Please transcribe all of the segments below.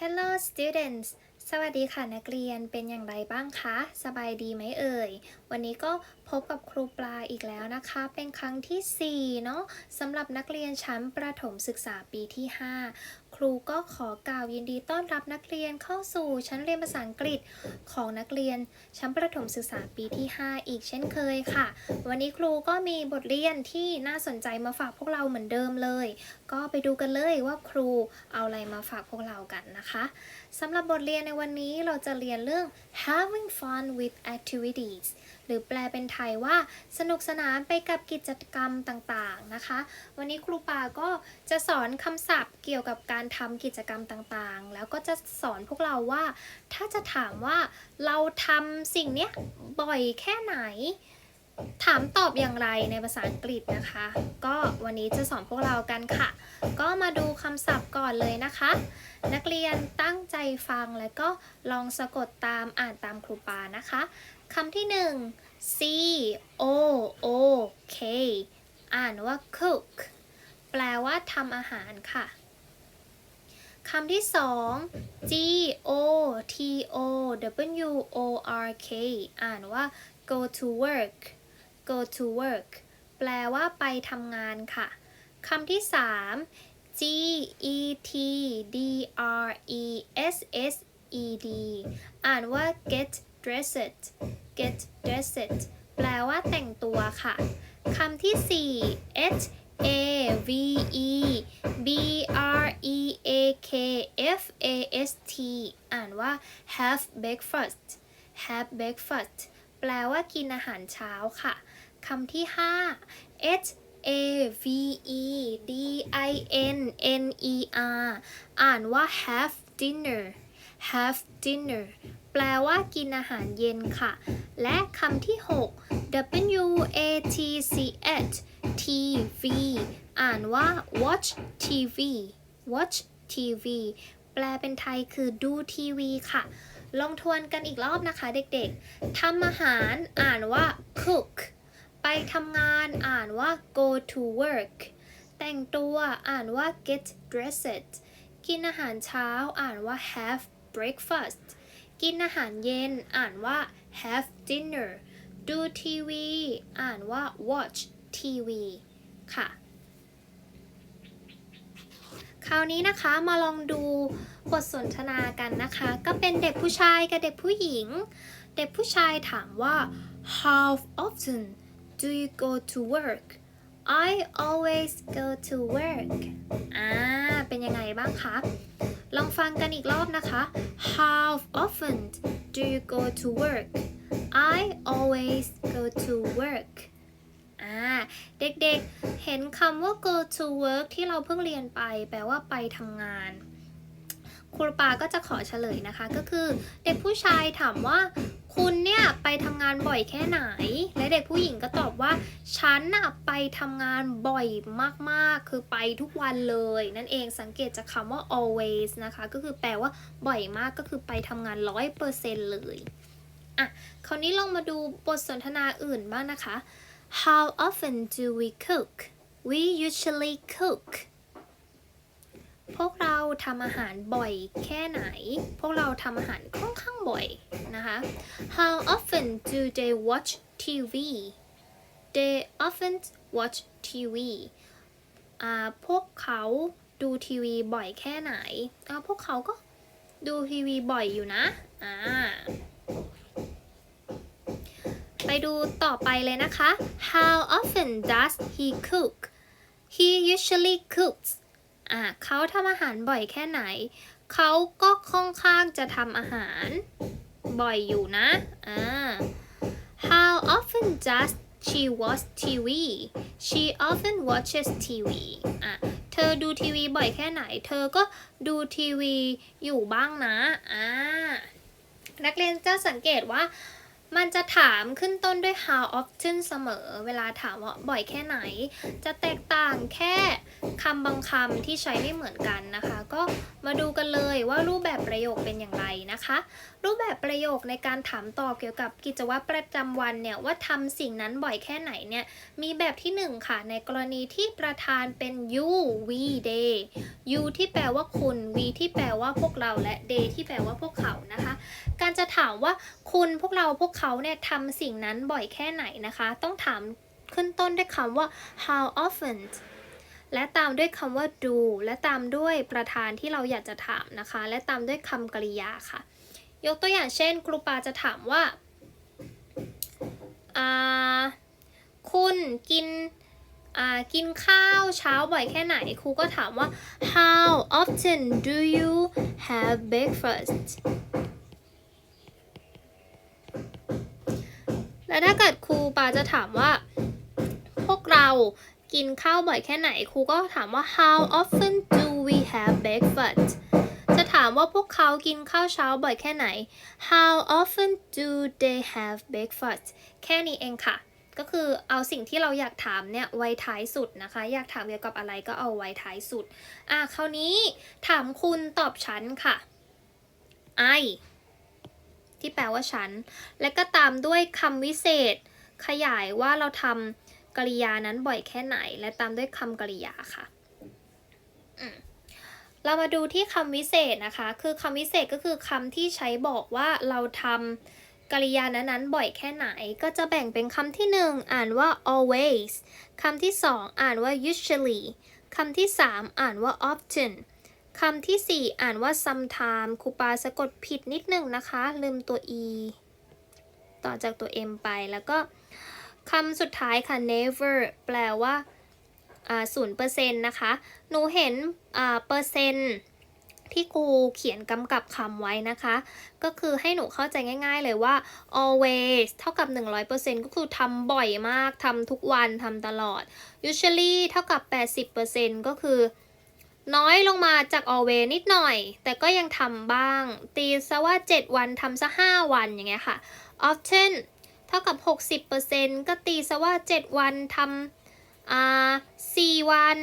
Hello students สวัสดีค่ะนักเรียนเป็นอย่างไรบ้างคะ สบายดีไหมเอ่ย วันนี้ก็พบกับครูปลาอีกแล้วนะคะ เป็นครั้งที่ 4 เนาะสำหรับนักเรียนชั้นประถมศึกษาปีที่ 5 ครูก็ขอกล่าวยินดีต้อนรับนักเรียนเข้าสู่ชั้นเรียนภาษาอังกฤษของนักเรียนชั้นประถมศึกษาปีที่ 5 อีกเช่นเคยค่ะ วันนี้ครูก็มีบทเรียนที่น่าสนใจมาฝากพวกเราเหมือนเดิมเลย ก็ไปดูกันเลยว่าครูเอาอะไรมาฝากพวกเรากันนะคะสำหรับบทเรียนในวันนี้เราจะเรียนเรื่อง having fun with activities หรือแปลเป็นไทยว่าสนุกสนานไปกับกิจกรรมต่างๆนะคะ วันนี้ครูปาก็จะสอนคำศัพท์เกี่ยวกับการทำกิจกรรมต่างๆ แล้วก็จะสอนพวกเราว่า ถ้าจะถามว่าเราทำสิ่งนี้บ่อยแค่ไหน ถามตอบอย่างไรในภาษาอังกฤษนะคะ ก็วันนี้จะสอนพวกเรากันค่ะ ก็มาดูคำศัพท์ก่อนเลยนะคะ นักเรียนตั้งใจฟังแล้วก็ลองสะกดตามอ่านตามครูปานะคะคำที่หนึ่ง C O O K อ่านว่า cook แปลว่าทำอาหารค่ะคำที่สอง G O T O W O R K อ่านว่า go to work go to work แปลว่าไปทำงานค่ะคำที่สาม G E T D R E S S E D อ่านว่า get dressed get dressed แปลว่าแต่งตัวค่ะคำที่ 4 H A V E B R E A K F A S T อ่านว่า have breakfast have breakfast แปลว่ากินอาหารเช้าค่ะ คำที่ 5 H A V E D I N N E R อ่านว่า have dinner have dinner แปลว่ากินอาหารเย็นค่ะ และคำที่ 6 W A T C H T V อ่านว่า watch TV watch TV แปลเป็นไทยคือดูทีวีค่ะ ลองทวนกันอีกรอบนะคะเด็กๆทำอาหารอ่านว่า cook ไปทำงานอ่านว่า go to work แต่งตัวอ่านว่า get dressed กินอาหารเช้าอ่านว่า have breakfast กินอาหารเย็นอ่านว่า have dinner ดูทีวีอ่านว่า watch TV ค่ะ คราวนี้นะคะมาลองดูบทสนทนากันนะคะ ก็เป็นเด็กผู้ชายกับเด็กผู้หญิง เด็กผู้ชายถามว่า how often do you go to work I always go to work อ่า เป็นยังไงบ้างคะ ลองฟังกันอีกรอบนะคะ How often do you go to work I always go to work อ่า เด็กๆ เห็นคำว่า go to work ที่เราเพิ่งเรียนไป แปลว่าไปทำงานครูปาก็จะขอเฉลยนะคะ ก็คือเด็กผู้ชายถามว่า คุณเนี่ยไปทำงานบ่อยแค่ไหน และเด็กผู้หญิงก็ตอบว่า ฉันน่ะไปทำงานบ่อยมากๆ คือไปทุกวันเลย นั่นเองสังเกตจากคำว่า always นะคะ ก็คือแปลว่าบ่อยมากก็คือไปทำงานร้อยเปอร์เซ็นต์เลยอะคราวนี้ลองมาดูบทสนทนาอื่นบ้างนะคะ How often do we cook We usually cook พวกเราทำอาหารบ่อยแค่ไหน พวกเราทำอาหารค่อนข้างบ่อยนะคะ How often do they watch TV They often watch TV อ่าพวกเขาดูทีวีบ่อยแค่ไหนอ่าพวกเขาก็ดูทีวีบ่อยอยู่นะ อ่า ไปดูต่อไปเลยนะคะ How often does he cook He usually cooks อ่าเขาทำอาหารบ่อยแค่ไหน เขาก็ค่อนข้างจะทำอาหารบ่อยอยู่นะอ่า How often does she watch TV She often watches TV อะเธอดูทีวีบ่อยแค่ไหน เธอก็ดูทีวีอยู่บ้างนะอ่านักเรียนจะสังเกตว่ามันจะถามขึ้นต้นด้วย how often เสมอ เวลาถามว่าบ่อยแค่ไหน จะแตกต่างแค่ คำบางคำที่ใช้ไม่เหมือนกันนะคะ ก็มาดูกันเลยว่ารูปแบบประโยคเป็นอย่างไรนะคะ รูปแบบประโยคในการถามตอบเกี่ยวกับกิจวัตรประจำวันเนี่ยว่าทำสิ่งนั้นบ่อยแค่ไหนเนี่ยมีแบบที่หนึ่งค่ะ ในกรณีที่ประธานเป็น you we they you ที่แปลว่าคุณ we ที่แปลว่าพวกเราและ they ที่แปลว่าพวกเขานะคะ การจะถามว่าคุณพวกเราพวกเขาเนี่ยทำสิ่งนั้นบ่อยแค่ไหนนะคะ ต้องถามขึ้นต้นด้วยคำว่า how often และตามด้วยคำว่า do และตามด้วยประธานที่เราอยากจะถามนะคะ และตามด้วยคำกริยาค่ะ ยกตัวอย่างเช่น ครูปาจะถามว่าคุณกินกินข้าวเช้าบ่อยแค่ไหน ครูก็ถามว่า how often do you have breakfast และถ้าเกิดครูปาจะถามว่า พวกเรา กินข้าวบ่อยแค่ไหน ครูก็ถามว่า how often do we have breakfast จะถามว่าพวกเขากินข้าวเช้าบ่อยแค่ไหน how often do they have breakfast แค่นี้เองค่ะ ก็คือเอาสิ่งที่เราอยากถามเนี่ยไว้ท้ายสุดนะคะ อยากถามเกี่ยวกับอะไรก็เอาไว้ท้ายสุด อะคราวนี้ถามคุณตอบฉันค่ะ I ที่แปลว่าฉัน และก็ตามด้วยคำวิเศษ ขยายว่าเราทำ กริยานั้นบ่อยแค่ไหน และตามด้วยคำกริยาค่ะเรามาดูที่คำวิเศษนะคะ คือคำวิเศษก็คือคำที่ใช้บอกว่าเราทำกริยานั้นๆบ่อยแค่ไหน ก็จะแบ่งเป็นคำที่หนึ่งอ่านว่า always คำที่สองอ่านว่า usually คำที่สามอ่านว่า often คำที่ 4 อ่านว่า sometime ครูปาสะกดผิดนิดนึงนะคะ ลืมตัว e ต่อจากตัว m ไปแล้วก็ คำสุดท้ายค่ะ never แปลว่าศูนย์เปอร์เซ็นต์นะคะ หนูเห็นเปอร์เซ็นต์ที่ครูเขียนกำกับคำไว้นะคะ ก็คือให้หนูเข้าใจง่าย ๆ เลยว่า always เท่ากับ 100%ก็คือทำบ่อยมากทำทุกวันทำตลอด usually เท่ากับ 80%ก็คือ น้อยลงมาจาก always นิดหน่อย แต่ก็ยังทำบ้าง ตีซะว่า 7 วันทำซะ 5 วันอย่างเงี้ยค่ะ often เท่ากับ 60%ก็ตีซะว่า 7 วันทำอ่า4วัน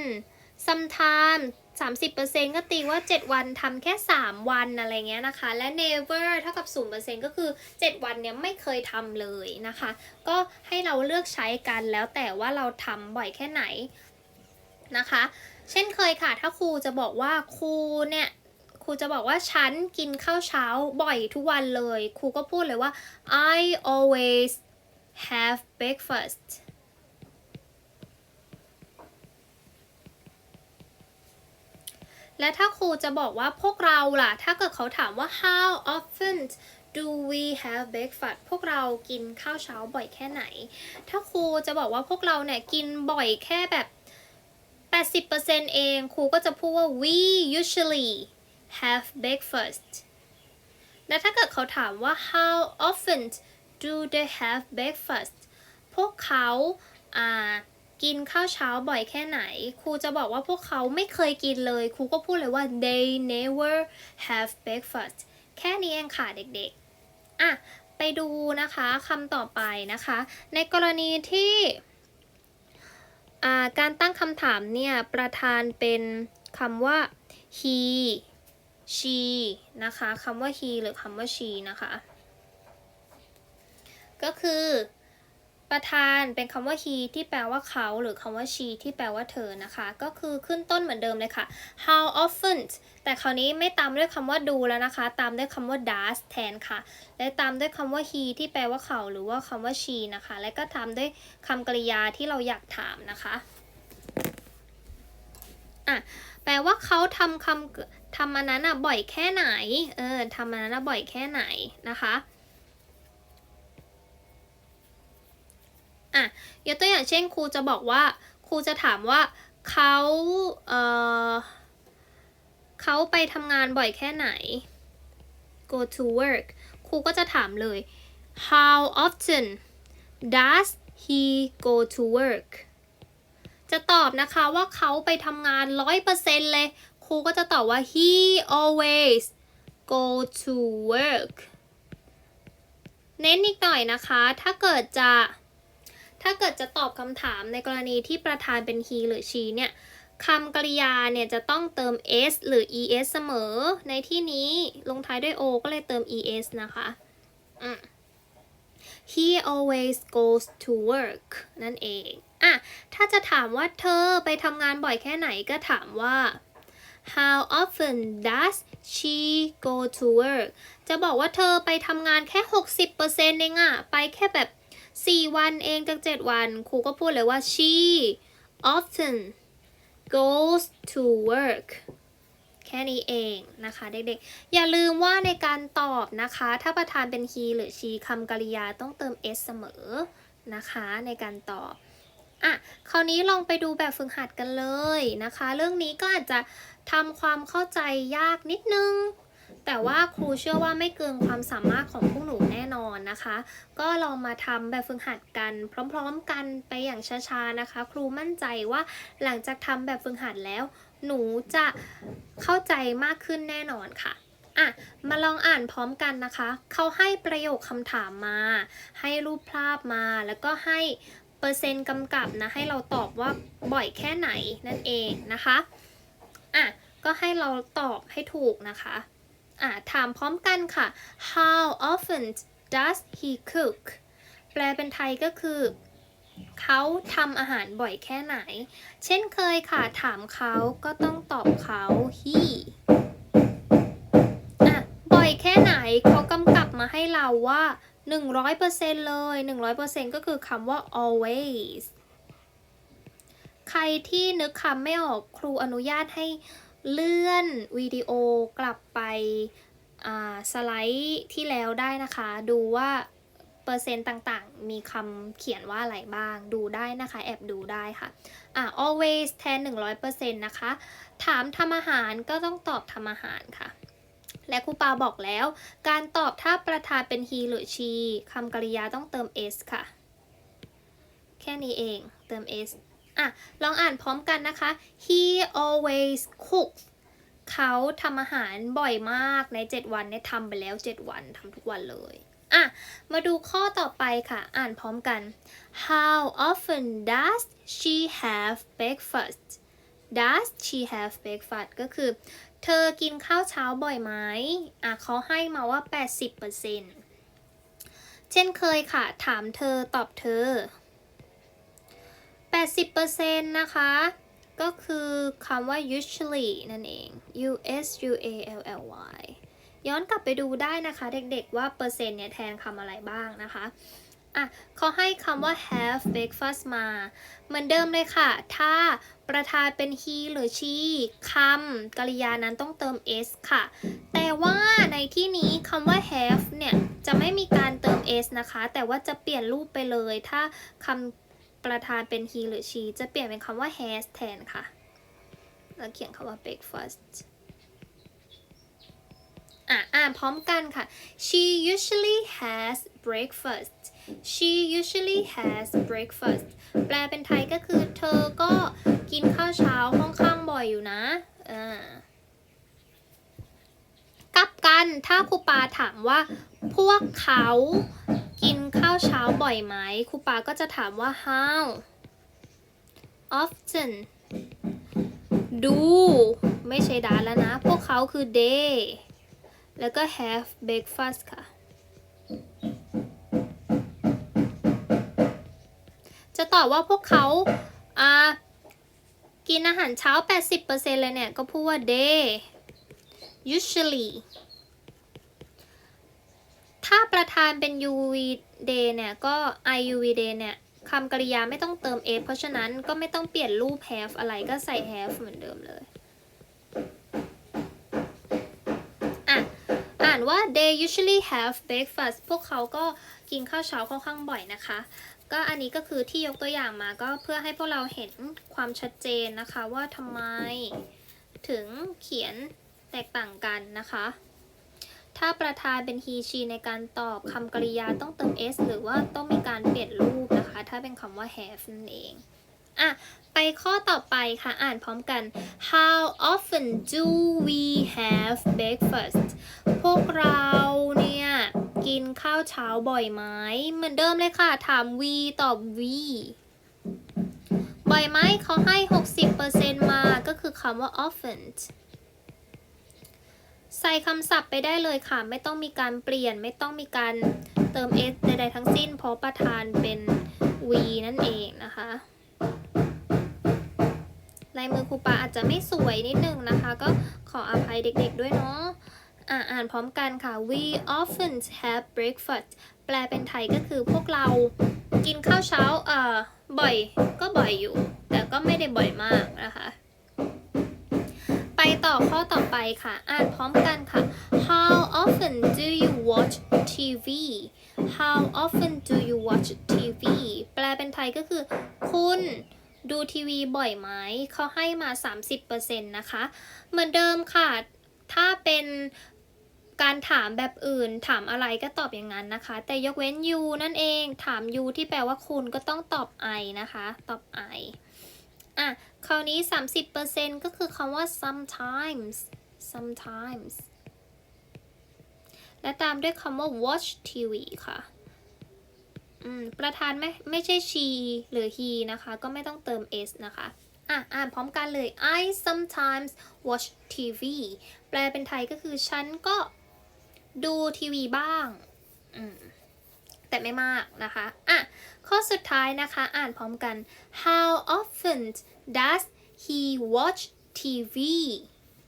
sometime 30%ก็ตีว่า 7 วันทำแค่ 3 วันอะไรเงี้ยนะคะ และ never เท่ากับ 0%ก็คือ 7 วันเนี้ยไม่เคยทำเลยนะคะ ก็ให้เราเลือกใช้กันแล้วแต่ว่าเราทำบ่อยแค่ไหนนะคะ เช่นเคยค่ะ ถ้าครูจะบอกว่าครูเนี่ย ครูจะบอกว่าฉันกินข้าวเช้าบ่อยทุกวันเลย ครูก็พูดเลยว่า I always have breakfast และถ้าครูจะบอกว่าพวกเราล่ะ ถ้าเกิดเขาถามว่า how often do we have breakfast พวกเรากินข้าวเช้าบ่อยแค่ไหน ถ้าครูจะบอกว่าพวกเราเนี่ยกินบ่อยแค่แบบ 80%เอง ครูก็จะพูดว่า we usually have breakfast และถ้าเกิดเขาถามว่า how often do they have breakfast พวกเขาอ่ากินข้าวเช้าบ่อยแค่ไหน ครูจะบอกว่าพวกเขาไม่เคยกินเลย ครูก็พูดเลยว่า they never have breakfast แค่นี้เองค่ะเด็กๆ อะ ไปดูนะคะคำต่อไปนะคะ ในกรณีที่การตั้งคำถามเนี่ย ประธานเป็นคำว่า he she นะคะคำว่า he หรือคำว่า she นะคะ ก็คือ ประธานเป็นคำว่า he ที่แปลว่าเขา หรือคำว่า she ที่แปลว่าเธอนะคะ ก็คือขึ้นต้นเหมือนเดิมเลยค่ะ how often แต่คราวนี้ไม่ตามด้วยคำว่าดูแล้วนะคะ ตามด้วยคำว่า does แทนค่ะ และตามด้วยคำว่า he ที่แปลว่าเขา หรือว่าคำว่า she นะคะ และก็ตามด้วยคำกริยาที่เราอยากถามนะคะอะแปลว่าเขาทำคำ ทำอันนั้นอะบ่อยแค่ไหน เออทำอันนั้นอะบ่อยแค่ไหนนะคะอะยกตัวอย่างเช่นครูจะบอกว่าครูจะถามว่าเขาเออเขาไปทำงานบ่อยแค่ไหน go to work ครูก็จะถามเลย how often does he go to work จะตอบนะคะว่าเขาไปทำงานร้อยเปอร์เซ็นต์เลย รูก็จะตอบว่า he always go to work เน้นอีกหน่อยนะคะ ถ้าเกิดจะ ถ้าเกิดจะตอบคำถามในกรณีที่ประธานเป็น he หรือ she เนี่ยคำกริยาเนี่ยจะต้องเติม s หรือ es เสมอ ในที่นี้ลงท้ายด้วย o ก็เลยเติม es นะคะ he always goes to work นั่นเอง อะ ถ้าจะถามว่าเธอไปทำงานบ่อยแค่ไหนก็ถามว่า how often does she go to work จะบอกว่าเธอไปทำงานแค่ 60%เองอะไปแค่แบบ 4 วันเองจาก 7 วัน ครูก็พูดเลยว่า she often goes to work แค่นี้เองนะคะเด็กๆ อย่าลืมว่าในการตอบนะคะ ถ้าประธานเป็น he หรือ she คำกริยาต้องเติม s เสมอนะคะในการตอบอะคราวนี้ลองไปดูแบบฝึกหัดกันเลยนะคะ เรื่องนี้ก็อาจจะ ทำความเข้าใจยากนิดนึง แต่ว่าครูเชื่อว่าไม่เกินความสามารถของพวกหนูแน่นอนนะคะ ก็ลองมาทำแบบฝึกหัดกันพร้อมๆกันไปอย่างช้าๆนะคะ ครูมั่นใจว่าหลังจากทำแบบฝึกหัดแล้ว หนูจะเข้าใจมากขึ้นแน่นอนค่ะอะ มาลองอ่านพร้อมกันนะคะ เขาให้ประโยคคำถามมา ให้รูปภาพมา แล้วก็ให้เปอร์เซ็นต์กำกับนะ ให้เราตอบว่าบ่อยแค่ไหนนั่นเองนะคะ อะก็ให้เราตอบให้ถูกนะคะอะถามพร้อมกันค่ะ how often does he cook แปลเป็นไทยก็คือ เขาทำอาหารบ่อยแค่ไหน เช่นเคยค่ะ ถามเขาก็ต้องตอบเขา he อะบ่อยแค่ไหนเขากำกับมาให้เราว่า 100%เลย 100%ก็คือคำว่า always ใครที่นึกคำไม่ออกครูอนุญาตให้เลื่อนวิดีโอกลับไปสไลด์ที่แล้วได้นะคะ ดูว่าเปอร์เซ็นต์ต่างๆ มีคำเขียนว่าอะไรบ้าง ดูได้นะคะ แอบดูได้ค่ะ อะ always แทน 100%นะคะ ถามทำอาหารก็ต้องตอบทำอาหารค่ะ และครูปาบอกแล้ว การตอบถ้าประธานเป็น he หรือ she คำกริยาต้องเติม s ค่ะ แค่นี้เอง เติม s อะ ลองอ่านพร้อมกันนะคะ he always cooks เขาทำอาหารบ่อยมากใน 7 วันเนี่ยทำไปแล้ว 7 วันทำทุกวันเลย อะ มาดูข้อต่อไปค่ะ อ่านพร้อมกัน how often does she have breakfast does she have breakfast ก็คือ เธอกินข้าวเช้าบ่อยไหมอะเขาให้มาว่า 80%เช่นเคยค่ะ ถามเธอตอบเธอ 80%นะคะ ก็คือคำว่า usually นั่นเอง u s u a l l y ย้อนกลับไปดูได้นะคะเด็กๆว่าเปอร์เซ็นต์เนี่ยแทนคำอะไรบ้างนะคะอะเขาให้คำว่า have breakfast มา เหมือนเดิมเลยค่ะ ถ้าประธานเป็น he หรือ she คำกริยานั้นต้องเติม s ค่ะ แต่ว่าในที่นี้คำว่า have เนี่ย จะไม่มีการเติม s นะคะ แต่ว่าจะเปลี่ยนรูปไปเลย ถ้าคำ ประธานเป็น he หรือ she จะเปลี่ยนเป็นคำว่า has แทนค่ะ แล้วเขียนคำว่า breakfast อะอ่านพร้อมกันค่ะ she usually has breakfast she usually has breakfast แปลเป็นไทยก็คือเธอก็กินข้าวเช้าค่อนข้างบ่อยอยู่นะอ่ากลับกันถ้าครูปาถามว่าพวกเขาาวเช้าบ่อยไหมครูปาก็จะถามว่า how often do ไม่ใช่ดาแล้วนะ พวกเขาคือ they แล้วก็ have breakfast ค่ะ จะตอบว่าพวกเขาอ่ากินอาหารเช้า 80%เลยเนี่ย ก็พูดว่า they usually ถ้าประธานเป็น uv day เนี่ยก็ iuv day เนี่ยคำกริยาไม่ต้องเติม s เพราะฉะนั้นก็ไม่ต้องเปลี่ยนรูป have อะไรก็ใส่ have เหมือนเดิมเลยอะอ่านว่า they usually have breakfast พวกเขาก็กินข้าวเช้าค่อนข้างบ่อยนะคะ ก็อันนี้ก็คือที่ยกตัวอย่างมาก็เพื่อให้พวกเราเห็นความชัดเจนนะคะว่าทำไมถึงเขียนแตกต่างกันนะคะ ถ้าประธานเป็น he she ในการตอบคำกริยาต้องเติม s หรือว่าต้องมีการเปลี่ยนรูปนะคะ ถ้าเป็นคำว่า have นั่นเองอะไปข้อต่อไปค่ะ อ่านพร้อมกัน how often do we have breakfast พวกเราเนี่ย กินข้าวเช้าบ่อยไหม เหมือนเดิมเลยค่ะ ถาม V ตอบ V บ่อยไหมเขาให้ 60%มา ก็คือคำว่า often ใส่คำศัพท์ไปได้เลยค่ะ ไม่ต้องมีการเปลี่ยน ไม่ต้องมีการเติม s ใดๆทั้งสิ้น เพราะประธานเป็น v นั่นเองนะคะลายมือครูปาอาจจะไม่สวยนิดนึงนะคะ ก็ขออภัยเด็กๆด้วยเนาะอ่านพร้อมกันค่ะ we often have breakfast แปลเป็นไทยก็คือพวกเรากินข้าวเช้าเอ่อบ่อยก็บ่อยอยู่ แต่ก็ไม่ได้บ่อยมากนะคะ ไปต่อข้อต่อไปค่ะ อ่านพร้อมกันค่ะ how often do you watch TV how often do you watch TV แปลเป็นไทยก็คือ คุณดูทีวีบ่อยไหม เขาให้มา 30%นะคะ เหมือนเดิมค่ะ ถ้าเป็นการถามแบบอื่น ถามอะไรก็ตอบอย่างนั้นนะคะ แต่ยกเว้น you นั่นเอง ถาม you ที่แปลว่าคุณก็ต้องตอบ I นะคะ ตอบ I อะคราวนี้ 30%ก็คือคำว่า sometimes sometimes และตามด้วยคำว่า watch TV ค่ะ อืม ประธานไม่ไม่ใช่ she หรือ he นะคะ ก็ไม่ต้องเติม s นะคะ อะ อ่านพร้อมกันเลย I sometimes watch TV แปลเป็นไทยก็คือฉันก็ดูทีวีบ้าง อืม แต่ไม่มากนะคะ อะ ข้อสุดท้ายนะคะอ่านพร้อมกัน How often does he watch TV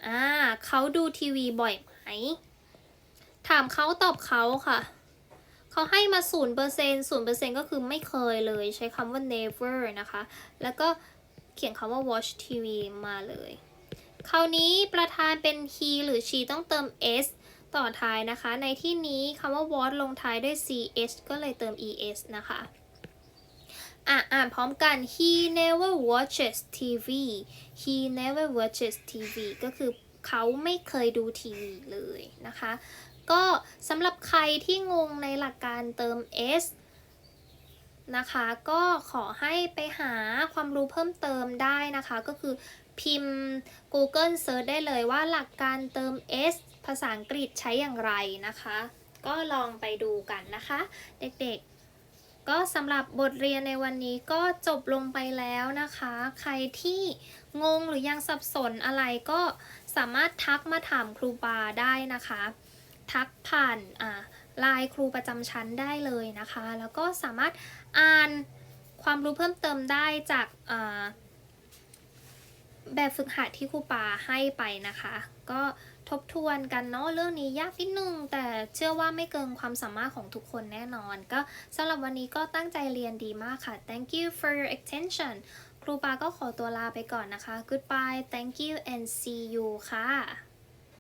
อ่าเขาดูทีวีบ่อยไหม ถามเขาตอบเขาค่ะ เขาให้มา0% 0%ก็คือไม่เคยเลยใช้คำว่า never นะคะ แล้วก็เขียนคำว่า watch TV มาเลย คราวนี้ประธานเป็น he หรือ she ต้องเติม s ต่อท้ายนะคะ ในที่นี้คำว่า watch ลงท้ายด้วย ch ก็เลยเติม es นะคะ อะอ่านพร้อมกัน he never watches TV he never watches TV ก็คือเขาไม่เคยดูทีวีเลยนะคะ ก็สำหรับใครที่งงในหลักการเติม s นะคะ ก็ขอให้ไปหาความรู้เพิ่มเติมได้นะคะ ก็คือพิมพ์ Google Search ได้เลยว่าหลักการเติม s ภาษาอังกฤษใช้อย่างไรนะคะ ก็ลองไปดูกันนะคะ เด็กๆ ก็สำหรับบทเรียนในวันนี้ก็จบลงไปแล้วนะคะ ใครที่งงหรือยังสับสนอะไรก็สามารถทักมาถามครูปาได้นะคะ ทักผ่านอ่าไลน์ครูประจำชั้นได้เลยนะคะ แล้วก็สามารถอ่านความรู้เพิ่มเติมได้จากแบบฝึกหัดที่ครูปาให้ไปนะคะ ก็ ทบทวนกันเนาะเรื่องนี้ยากนิดนึง แต่เชื่อว่าไม่เกินความสามารถของทุกคนแน่นอน ก็สำหรับวันนี้ก็ตั้งใจเรียนดีมากค่ะ thank you for your attention ครูปาก็ขอตัวลาไปก่อนนะคะ goodbye thank you and see you ค่ะ